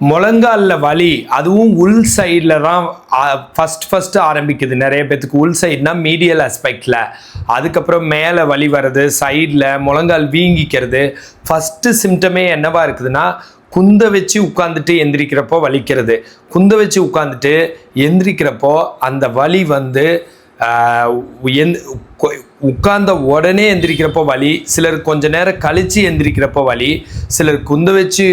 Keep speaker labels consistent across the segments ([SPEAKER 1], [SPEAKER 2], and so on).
[SPEAKER 1] முழங்காலில் வலி அதுவும் உள் சைடில் தான் ஃபஸ்ட் ஃபஸ்ட்டு ஆரம்பிக்குது. நிறைய பேத்துக்கு உள் சைட்னா மீடியல் அஸ்பெக்டில் அதுக்கப்புறம் மேலே வலி வர்றது சைடில் முழங்கால் வீங்கிக்கிறது. ஃபஸ்ட்டு சிம்டமே என்னவா இருக்குதுன்னா குந்த வச்சு உட்காந்துட்டு எந்திரிக்கிறப்போ வலிக்கிறது. குந்த வச்சு உட்காந்துட்டு எந்திரிக்கிறப்போ அந்த வலி வந்து எந்- உட்கார்ந்த உடனே எந்திரிக்கிறப்போ வலி சிலர் கொஞ்ச நேரம் கழித்து எந்திரிக்கிறப்போ வலி சிலர் குந்த வச்சு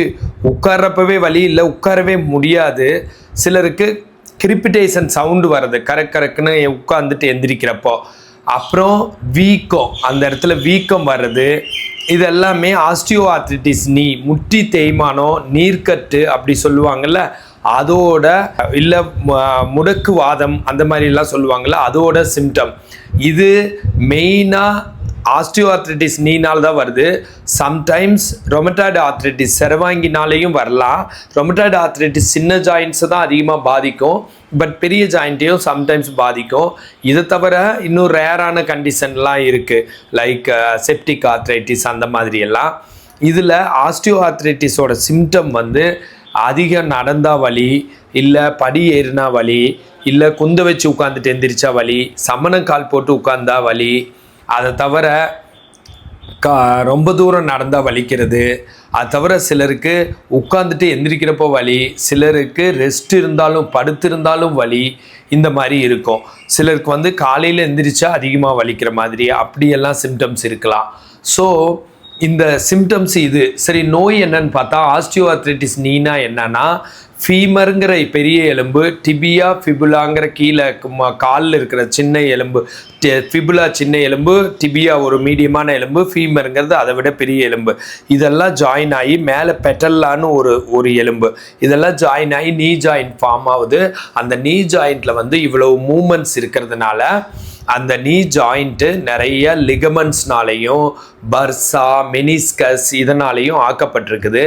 [SPEAKER 1] உட்கார்றப்பவே வழி இல்லை உட்காரவே முடியாது. சிலருக்கு கிரிப்பிட்டேஷன் சவுண்டு வர்றது கரக் கரக்குன்னு உட்காந்துட்டு எந்திரிக்கிறப்போ. அப்புறம் வீக்கம் அந்த இடத்துல வீக்கம் வர்றது இதெல்லாமே ஆஸ்டியோ ஆர்த்ரிட்டிஸ் நீ முட்டி தேய்மானம் நீர்க்கட்டு அப்படி சொல்லுவாங்கள்ல அதோட இல்லை முடக்கு வாதம் அந்த மாதிரிலாம் சொல்லுவாங்கள்ல அதோட சிம்டம் இது மெயினாக ஆஸ்டியோஆர்த்ரிட்டிஸ் நீனால் தான் வருது. சம்டைம்ஸ் ரொமட்டாய்டு ஆர்த்ரிட்டிஸ் செரவாங்கினாலேயும் வரலாம். ரொமட்டாய்டு ஆர்த்ரிட்டிஸ் சின்ன ஜாயின்ஸை தான் அதிகமாக பாதிக்கும். பட் பெரிய ஜாயிண்ட்டையும் சம்டைம்ஸ் பாதிக்கும். இதை தவிர இன்னும் ரேரான கண்டிஷன்லாம் இருக்குது லைக் செப்டிக் ஆர்த்ரைட்டிஸ் அந்த மாதிரி எல்லாம். இதில் ஆஸ்டியோ ஆர்த்ரைட்டிஸோட சிம்டம் வந்து அதிகம் நடந்தா வலி இல்லை படி ஏறினா வலி இல்லை குந்த வச்சு உட்காந்துட்டு எந்திரிச்சா வலி சமணக்கால் போட்டு உட்காந்தா வலி அதை தவிர கா ரொம்ப தூரம் நடந்தால் வலிக்கிறது. அது தவிர சிலருக்கு உட்காந்துட்டு எந்திரிக்கிறப்போ வலி சிலருக்கு ரெஸ்ட் இருந்தாலும் படுத்திருந்தாலும் வலி இந்த மாதிரி இருக்கும். சிலருக்கு வந்து காலையில் எந்திரிச்சா அதிகமாக வலிக்கிற மாதிரி அப்படியெல்லாம் சிம்டம்ஸ் இருக்கலாம். ஸோ இந்த சிம்டம்ஸ் இது. சரி நோய் என்னன்னு பார்த்தா ஆஸ்டியோஆர்த்ரைட்டிஸ் நீனா என்னன்னா ஃபீமருங்கிற பெரிய எலும்பு டிபியா ஃபிபுலாங்கிற கீழே காலில் இருக்கிற சின்ன எலும்பு ஃபிபுலா சின்ன எலும்பு டிபியா ஒரு மீடியமான எலும்பு ஃபீமருங்கிறது அதை விட பெரிய எலும்பு. இதெல்லாம் ஜாயின் ஆகி மேலே பெட்டல்லான்னு ஒரு ஒரு எலும்பு. இதெல்லாம் ஜாயின் ஆகி நீ ஜாயிண்ட் ஃபார்ம் ஆகுது. அந்த நீ ஜாயிண்ட்டில் வந்து இவ்வளவு மூமெண்ட்ஸ் இருக்கிறதுனால அந்த நீ ஜாயிண்ட்டு நிறைய லிகமெண்ட்ஸ்னாலையும் பர்சா மெனிஸ்கஸ் இதனாலையும் ஆக்கப்பட்டிருக்குது.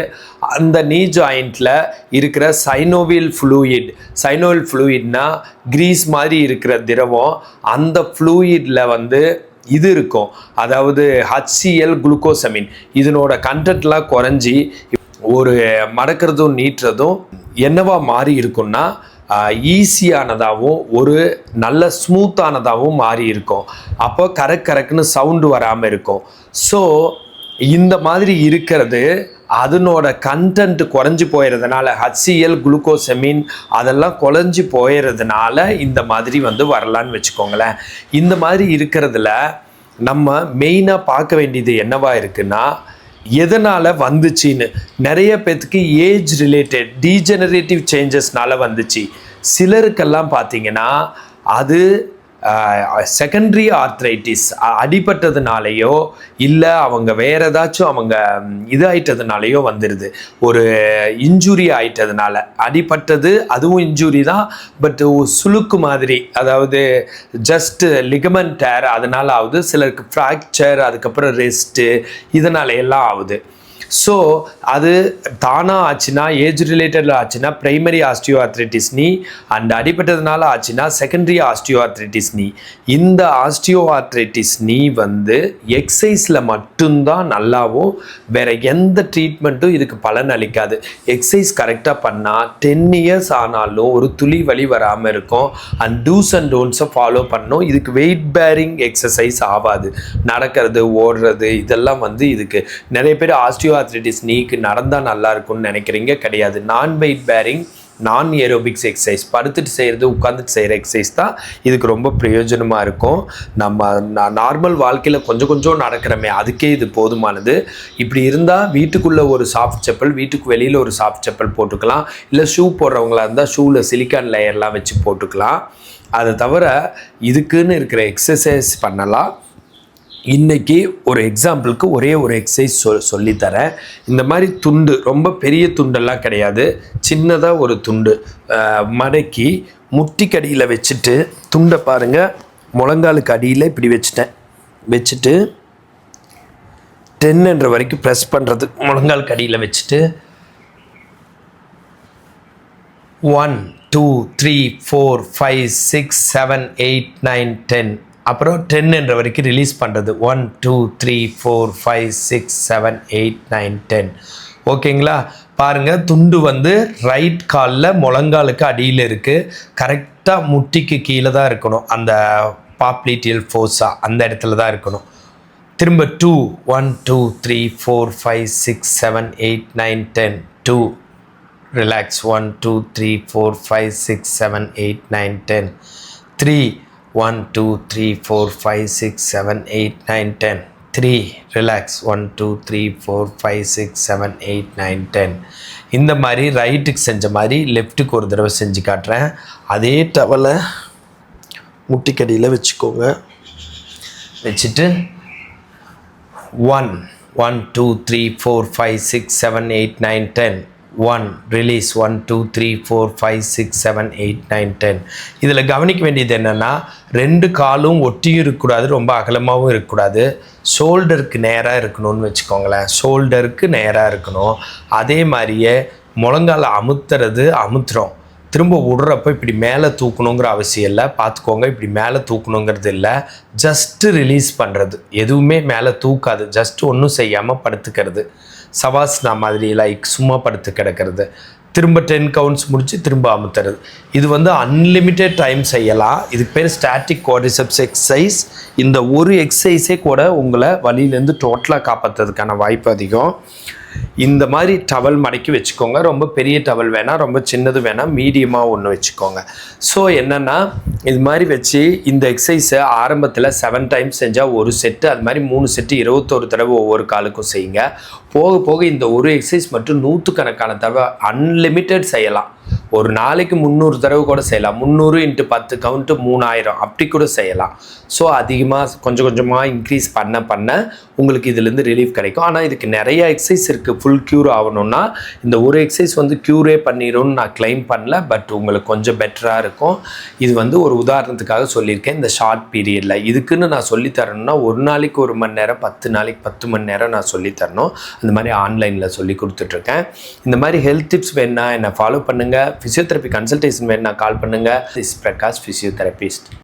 [SPEAKER 1] அந்த நீ ஜாயிண்ட்டில் இருக்கிற சைனோவில் ஃப்ளூயிட் சைனோவில் ஃப்ளூயிட்னா கிரீஸ் மாதிரி இருக்கிற திரவம் அந்த ஃப்ளூயிடில் வந்து இது இருக்கும். அதாவது ஹச்சிஎல் குளுக்கோசமின் இதனோட கண்டென்ட்லாம் குறைஞ்சி ஒரு மடக்கிறதும் நீட்டுறதும் என்னவா மாறி இருக்கும்னா ஈஸியானதாகவும் ஒரு நல்ல ஸ்மூத்தானதாகவும் மாறி இருக்கும். அப்போ கரக் கரக்குன்னு சவுண்டு வராமல் இருக்கும். ஸோ இந்த மாதிரி இருக்கிறது அதனோட கண்டென்ட் குறைஞ்சி போயிடுறதுனால ஹச்சிஎல் குளுக்கோசெமின் அதெல்லாம் குறைஞ்சி போயிடுறதுனால இந்த மாதிரி வந்து வரலான்னு வச்சுக்கோங்களேன். இந்த மாதிரி இருக்கிறதுல நம்ம மெயினாக பார்க்க வேண்டியது என்னவாக இருக்குன்னா எதனால் வந்துச்சுன்னு? நிறைய பேத்துக்கு ஏஜ் ரிலேட்டட் டீஜெனரேட்டிவ் சேஞ்சஸ்னால வந்துச்சு. சிலருக்கெல்லாம் பார்த்தீங்கன்னா அது செகண்டரி ஆர்த்ரைட்டிஸ் அடிபட்டதுனாலையோ இல்லை அவங்க வேற ஏதாச்சும் அவங்க இது ஆயிட்டதுனாலேயோ வந்துடுது ஒரு இன்ஜுரி ஆயிட்டதுனால. அடிபட்டது அதுவும் இன்ஜுரி தான் பட் சுளுக்கு மாதிரி. அதாவது ஜஸ்ட் லிகமெண்ட் டேர் அதனால ஆகுது சிலருக்கு ஃப்ராக்சர் அதுக்கப்புறம் ரெஸ்ட்டு இதனால எல்லாம் ஆகுது. ஸோ அது தானாக ஆச்சுன்னா ஏஜ் ரிலேட்டடில் ஆச்சுன்னா ப்ரைமரி ஆஸ்டியோ ஆர்த்ரைட்டிஸ் நீ அண்ட் அடிபட்டதுனால ஆச்சுன்னா செகண்டரி ஆஸ்டியோ ஆர்த்ரைட்டிஸ் நீ. இந்த ஆஸ்டியோ ஆர்த்ரைட்டிஸ் நீ வந்து எக்ஸசைஸில் மட்டும்தான் நல்லாவும் வேற எந்த ட்ரீட்மெண்ட்டும் இதுக்கு பலன் அளிக்காது. எக்ஸசைஸ் கரெக்டாக பண்ணால் டென் இயர்ஸ் ஆனாலும் ஒரு துளி வலி வராமல் இருக்கும். அண்ட் டூஸ் அண்ட் டோன்ஸை ஃபாலோ பண்ணோம். இதுக்கு வெயிட் பேரிங் எக்ஸசைஸ் ஆகாது. நடக்கிறது ஓடுறது இதெல்லாம் வந்து இதுக்கு நிறைய பேர் ஆஸ்டியோ ஆஸ்டியோஆர்த்ரைட்டிஸ் நீக்கு நடந்தால் நல்லா இருக்கும்னு நினைக்கிறீங்க? கிடையாது. நான் வெயிட் பேரிங் நான் ஏரோபிக்ஸ் எக்ஸசைஸ் படுத்துட்டு செய்கிறது உட்காந்துட்டு செய்கிற எக்ஸசைஸ் தான் இதுக்கு ரொம்ப பிரயோஜனமாக இருக்கும். நம்ம நார்மல் வாழ்க்கையில் கொஞ்சம் கொஞ்சம் நடக்கிறோமே அதுக்கே இது போதுமானது. இப்படி இருந்தால் வீட்டுக்குள்ளே ஒரு சாஃப்ட் செப்பல் வீட்டுக்கு வெளியில் ஒரு சாஃப்ட் செப்பல் போட்டுக்கலாம். இல்லை ஷூ போடுறவங்களா இருந்தால் ஷூவில் சிலிக்கான் லேயர்லாம் வச்சு போட்டுக்கலாம். அதை தவிர இதுக்குன்னு இருக்கிற எக்ஸசைஸ் பண்ணலாம். இன்றைக்கி ஒரு எக்ஸாம்பிளுக்கு ஒரே ஒரு எக்ஸசைஸ் சொல் சொல்லித்தரேன். இந்த மாதிரி துண்டு ரொம்ப பெரிய துண்டெல்லாம் கிடையாது. சின்னதாக ஒரு துண்டு. மடக்கி முட்டிக்கடியில் வச்சுட்டு துண்டை பாருங்கள் முழங்காலுக்கு அடியில் இப்படி வச்சுட்டேன். வச்சுட்டு டென் வரைக்கும் ப்ரெஸ் பண்ணுறதுக்கு முழங்காலுக்கு அடியில் வச்சுட்டு one two three four five six seven eight nine ten அப்புறம் டென் என்ற வரைக்கும் ரிலீஸ் பண்ணுறது one two three four five six seven eight nine ten ஓகேங்களா பாருங்கள் துண்டு வந்து ரைட் காலில் முழங்காலுக்கு அடியில் இருக்குது கரெக்டாக முட்டிக்கு கீழே தான் இருக்கணும். அந்த பாப்ளிட்டியல் ஃபோர்ஸாக அந்த இடத்துல தான் இருக்கணும். திரும்ப two one two three four five six seven eight nine ten two relax one two three four five six seven eight nine ten three one two three four five six seven eight nine ten three relax one two three four five six seven eight nine ten இந்த மாதிரி ரைட்டுக்கு செஞ்ச மாதிரி லெஃப்ட்டுக்கு ஒரு தடவை செஞ்சு காட்டுறேன். அதே டவலை முட்டிக்கடியில் வச்சுக்கோங்க. வச்சுட்டு one one two three four five six seven eight nine ten one release one two three four five six seven eight nine ten இதில் கவனிக்க வேண்டியது என்னென்னா ரெண்டு காலும் ஒட்டியும் இருக்கக்கூடாது ரொம்ப அகலமாகவும் இருக்கக்கூடாது. ஷோல்டருக்கு நேராக இருக்கணும்னு வச்சுக்கோங்களேன். ஷோல்டருக்கு நேராக இருக்கணும். அதே மாதிரியே முழங்கால அமுத்துறது அமுத்துறோம். திரும்ப விடுறப்ப இப்படி மேலே தூக்கணுங்கிற அவசியம் இல்லை. பார்த்துக்கோங்க இப்படி மேலே தூக்கணுங்கிறது இல்லை. ஜஸ்ட்டு ரிலீஸ் பண்ணுறது எதுவுமே மேலே தூக்காது. ஜஸ்ட்டு ஒன்றும் செய்யாமல் படுத்துக்கிறது. சவாஸ்னா மாதிரி லைக் சும்மா படுத்து கிடக்கிறது. திரும்ப டென் கவுண்ட்ஸ் முடித்து திரும்ப அமுத்துறது. இது வந்து அன்லிமிட்டெட் டைம் செய்யலாம். இதுக்கு பேர் ஸ்டாட்டிக் கோடிசப்ஸ் எக்ஸசைஸ் இந்த ஒரு எக்ஸசைஸே கூட உங்களை வழியிலேருந்து டோட்டலாக காப்பாற்றுறதுக்கான வாய்ப்பு அதிகம். இந்த மாதிரி டவல் மடக்கி வச்சுக்கோங்க. ரொம்ப பெரிய டவல் வேணாம் ரொம்ப சின்னது வேணாம் மீடியமாக ஒன்று வச்சுக்கோங்க. ஸோ என்னென்னா இது மாதிரி வச்சு இந்த எக்ஸசைஸை ஆரம்பத்தில் செவன் டைம்ஸ் செஞ்சால் ஒரு செட்டு அது மாதிரி மூணு செட்டு இருபத்தொரு தடவை ஒவ்வொரு காலுக்கும் செய்யுங்க. போக போக இந்த ஒரு எக்ஸசைஸ் மட்டும் நூற்றுக்கணக்கான தடவை அன்லிமிட்டெட் செய்யலாம். ஒரு நாளைக்கு முந்நூறு தடவை கூட செய்யலாம். முந்நூறு இன்ட்டு பத்து கவுண்ட்டு மூணாயிரம் அப்படி கூட செய்யலாம். ஸோ அதிகமாக கொஞ்சம் கொஞ்சமாக இன்க்ரீஸ் பண்ண பண்ண உங்களுக்கு இதுலேருந்து ரிலீஃப் கிடைக்கும். ஆனால் இதுக்கு நிறைய எக்ஸசைஸ் இருக்குது ஃபுல் க்யூர் ஆகணும்னா இந்த ஒரு எக்ஸசைஸ் வந்து க்யூரே பண்ணிடும்னு நான் க்ளைம் பண்ணல பட் உங்களுக்கு கொஞ்சம் பெட்டராக இருக்கும். இது வந்து ஒரு உதாரணத்துக்காக சொல்லியிருக்கேன் இந்த ஷார்ட் பீரியடில் இதுக்குன்னு நான் சொல்லித்தரணும்னா ஒரு நாளைக்கு ஒரு மணி நேரம் பத்து நாளைக்கு பத்து மணி நேரம் நான் சொல்லித்தரணும் அந்த மாதிரி ஆன்லைனில் சொல்லி கொடுத்துட்ருக்கேன். இந்த மாதிரி ஹெல்த் டிப்ஸ் வேணுன்னா என்னை ஃபாலோ பண்ணுங்கள் ஃபிசியோதெரப்பி கன்சல்டேஷன் வேணுன்னா கால் பண்ணுங்கள் இஸ் பிரகாஷ் ஃபிசியோதெரபிஸ்ட்